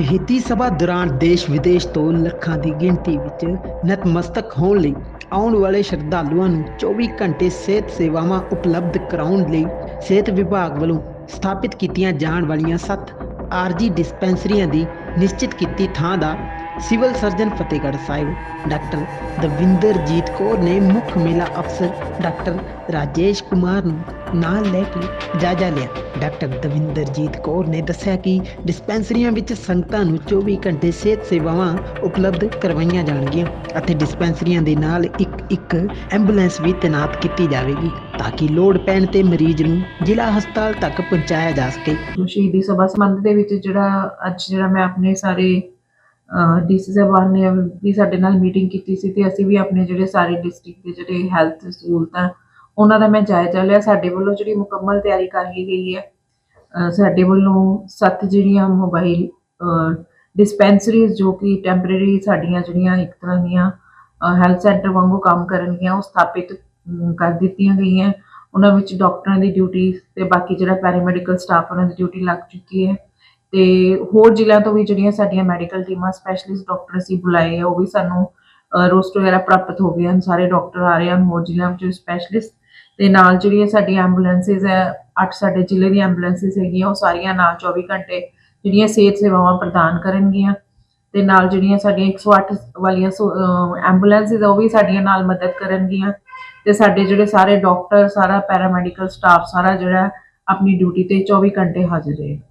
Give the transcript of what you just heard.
ਸ਼ਹੀਦੀ ਸਭਾ ਦੌਰਾਨ ਦੇਸ਼ ਵਿਦੇਸ਼ ਤੋਂ ਲੱਖਾਂ ਦੀ ਗਿਣਤੀ ਵਿੱਚ ਨਤਮਸਤਕ ਹੋਣ ਲਈ ਆਉਣ ਵਾਲੇ ਸ਼ਰਧਾਲੂਆਂ ਨੂੰ 24 ਘੰਟੇ ਸਿਹਤ ਸੇਵਾਵਾਂ ਉਪਲਬਧ ਕਰਾਉਣ ਲਈ ਸਿਹਤ ਵਿਭਾਗ ਵੱਲੋਂ ਸਥਾਪਿਤ ਕੀਤੀਆਂ ਜਾਣ ਵਾਲੀਆਂ 7 ਆਰਜੀ ਡਿਸਪੈਂਸਰੀਆਂ ਦੀ ਨਿਸ਼ਚਿਤ ਕੀਤੀ ਥਾਂ ਦਾ civil surgeon Fatehgarh Sahib, doctor Davinderjit Kaur ਨੇ ਮੁੱਖ ਮੇਲਾ ਅਫਸਰ ਡਾਕਟਰ ਰਾਜੇਸ਼ ਕੁਮਾਰ ਨੂੰ ਨਾਲ ਲੈ ਕੇ ਜਾਇਜ਼ਾ ਲਿਆ। ਡਾਕਟਰ ਦਵਿੰਦਰਜੀਤ ਕੌਰ ਨੇ ਦੱਸਿਆ ਕਿ ਡਿਸਪੈਂਸਰੀਆਂ ਵਿੱਚ ਸੰਗਤਾਂ ਨੂੰ 24 ਘੰਟੇ ਸਿਹਤ ਸੇਵਾਵਾਂ ਉਪਲਬਧ ਕਰਵਾਈਆਂ ਜਾਣਗੀਆਂ ਅਤੇ ਡਿਸਪੈਂਸਰੀਆਂ ਦੇ ਨਾਲ ਇੱਕ ਇੱਕ ਐਂਬੂਲੈਂਸ ਵੀ ਤੈਨਾਤ ਕੀਤੀ ਜਾਵੇਗੀ ਤਾਂ ਕਿ ਲੋੜ ਪੈਣ ਤੇ ਮਰੀਜ਼ ਨੂੰ ਜ਼ਿਲ੍ਹਾ ਹਸਪਤਾਲ ਤੱਕ ਪਹੁੰਚਾਇਆ ਜਾ ਸਕੇ। ਸ਼ਹੀਦੀ ਸਭਾ ਸੰਬੰਧ ਦੇ ਵਿੱਚ ਜਿਹੜਾ ਅੱਜ ਜਿਹੜਾ ਮੈਂ ਆਪਣੇ ਸਾਰੇ ਡੀਸੀ ਸਾਹਿਬਾਨ ਨੇ ਵੀ ਸਾਡੇ ਨਾਲ ਮੀਟਿੰਗ ਕੀਤੀ ਸੀ ਤੇ ਅਸੀਂ ਵੀ ਆਪਣੇ ਜਿਹੜੇ ਸਾਰੇ ਡਿਸਟ੍ਰਿਕਟ ਦੇ ਜਿਹੜੇ ਹੈਲਥ ਸਹੂਲਤਾਂ, ਉਹਨਾਂ ਦਾ ਮੈਂ ਜਾਇਜ਼ਾ ਲਿਆ। ਸਾਡੇ ਵੱਲੋਂ ਜਿਹੜੀ ਮੁਕੰਮਲ ਤਿਆਰੀ ਕਰ ਲਈ ਗਈ ਹੈ ਸਾਡੇ ਵੱਲੋਂ ਸੱਤ ਜਿਹੜੀਆਂ ਮੋਬਾਈਲ ਡਿਸਪੈਂਸਰੀਜ਼ ਜੋ ਕਿ ਟੈਂਪਰੇਰੀ ਸਾਡੀਆਂ ਜਿਹੜੀਆਂ ਇੱਕ ਤਰ੍ਹਾਂ ਦੀਆਂ ਹੈਲਥ ਸੈਂਟਰ ਵਾਂਗੂ ਕੰਮ ਕਰਨਗੀਆਂ, ਉਹ ਸਥਾਪਿਤ ਕਰ ਦਿੱਤੀਆਂ ਗਈਆਂ। ਉਹਨਾਂ ਵਿੱਚ ਡਾਕਟਰਾਂ ਦੀ ਡਿਊਟੀ ਤੇ ਬਾਕੀ ਜਿਹੜਾ ਪੈਰਾਮੈਡੀਕਲ ਸਟਾਫ ਉਹਨਾਂ ਦੀ ਡਿਊਟੀ ਲੱਗ ਚੁੱਕੀ ਹੈ। ਤੇ ਹੋਰ ਜ਼ਿਲ੍ਹਿਆਂ ਤੋਂ ਵੀ ਜਿਹੜੀਆਂ ਸਾਡੀਆਂ ਮੈਡੀਕਲ ਟੀਮਾਂ ਸਪੈਸ਼ਲਿਸਟ ਡਾਕਟਰ ਅਸੀਂ ਬੁਲਾਏ ਆ, ਉਹ ਵੀ ਸਾਨੂੰ ਰੋਸਟ ਵਗੈਰਾ ਪ੍ਰਾਪਤ ਹੋ ਗਏ ਹਨ, ਸਾਰੇ ਡਾਕਟਰ ਆ ਰਹੇ ਹਨ, ਹੋਰ ਜ਼ਿਲ੍ਹਿਆਂ ਵਿੱਚ ਸਪੈਸ਼ਲਿਸਟ ਤੇ ਨਾਲ ਜਿਹੜੀਆਂ ਸਾਡੀਆਂ ਐਂਬੂਲੈਂਸਿਸ ਹੈ, ਅੱਠ ਸਾਡੇ ਜ਼ਿਲ੍ਹੇ ਦੀਆਂ ਐਂਬੂਲੈਂਸਿਸ ਹੈਗੀਆਂ, ਉਹ ਸਾਰੀਆਂ ਨਾਲ 24 ਘੰਟੇ ਜਿਹੜੀਆਂ ਸਿਹਤ ਸੇਵਾਵਾਂ ਪ੍ਰਦਾਨ ਕਰਨਗੀਆਂ ਤੇ ਨਾਲ ਜਿਹੜੀਆਂ ਸਾਡੀਆਂ 108 ਵਾਲੀਆਂ ਐਂਬੂਲੈਂਸਿਸ ਉਹ ਵੀ ਸਾਡੀਆਂ ਨਾਲ ਮਦਦ ਕਰਨਗੀਆਂ ਤੇ ਸਾਡੇ ਜਿਹੜੇ ਸਾਰੇ ਡਾਕਟਰ ਸਾਰਾ ਪੈਰਾਮੈਡੀਕਲ ਸਟਾਫ ਸਾਰਾ ਜਿਹੜਾ ਆਪਣੀ ਡਿਊਟੀ ਤੇ 24 ਘੰਟੇ ਹਾਜ਼ਰ ਰਹੇਗਾ